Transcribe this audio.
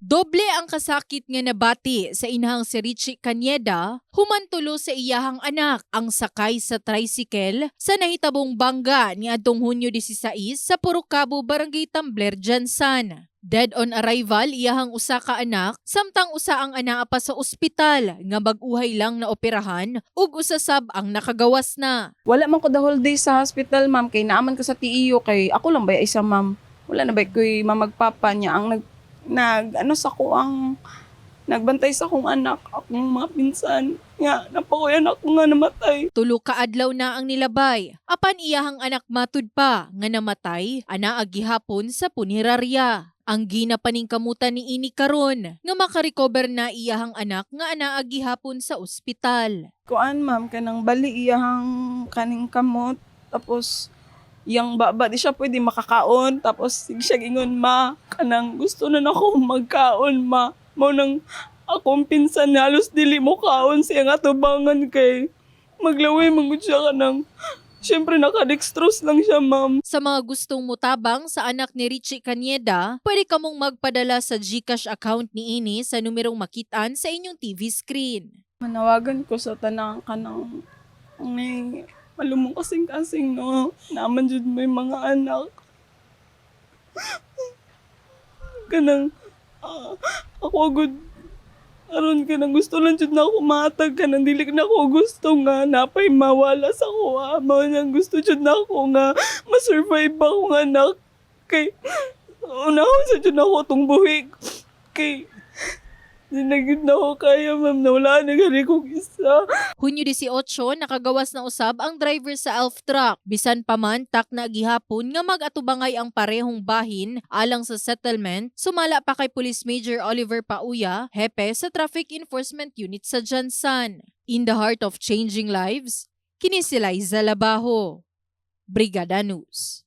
Doble ang kasakit nga nabati sa inahang si Richie Canyeda, humantulo sa iyahang anak ang sakay sa tricycle sa nahitabong bangga ni adtong Hunyo 16 sa Purucabo, Barangay Tambler, Jansan. Dead on arrival iyahang usa ka anak samtang usa ang anaa pa sa ospital nga baguhay lang na operahan ug usa sab ang nakagawas na. Wala man ko the whole day sa hospital, ma'am. Kay naaman ko sa TEU. Kay ako lang ba isa, ma'am. Wala na ba ko'y mamagpapa niya. Ang nag, nag, ano sa ko ang, nagbantay sa akong anak, akong mga pinsan. Nga, napakoy anak ko nga namatay. Tulo ka adlaw na ang nilabay. Apan iyahang anak matud pa nga namatay ana agihapon sa punerarya. Ang ginapaning kamutan ni ini karon nga makarecover na iyahang anak nga ana agihapon sa ospital. Kuan, ma'am, kanang bali iyang kaning kamot. Tapos, yang baba di siya pwede makakaon. Tapos, sige siya gingon, ma, kanang gusto na nako magkaon, ma. Mo nang akong pinsan na halos dili mo kaon siya nga tubangan kay maglaway mangud siya kanang Siyempre, nakadextrose lang siya, ma'am. Sa mga gustong mutabang sa anak ni Richie Canyeda, pwede ka mong magpadala sa GCash account ni ini sa numerong makitaan sa inyong TV screen. Manawagan ko sa tanang kanang may malumong kasing-kasing, no. Naman jud may mga anak. Kanang, ah, ako agad, aron ka nang gusto lang jud na ako matag ka nang dili na ako gusto nga napay mawala sa kuha mo nang gusto jud na ako nga masurvive ako nga anak kay unahon sa jud ako tong buhig kay Di na ako kaya, ma'am, na wala na gani kong isa. Hunyo 18, nakagawas na usab ang driver sa elf truck. Bisan pa man, tak na gihapon nga mag-atubangay ang parehong bahin alang sa settlement, sumala pa kay Police Major Oliver Pauya, hepe sa Traffic Enforcement Unit sa Jansan. In the heart of changing lives, kini si Liza Labajo. Brigada News.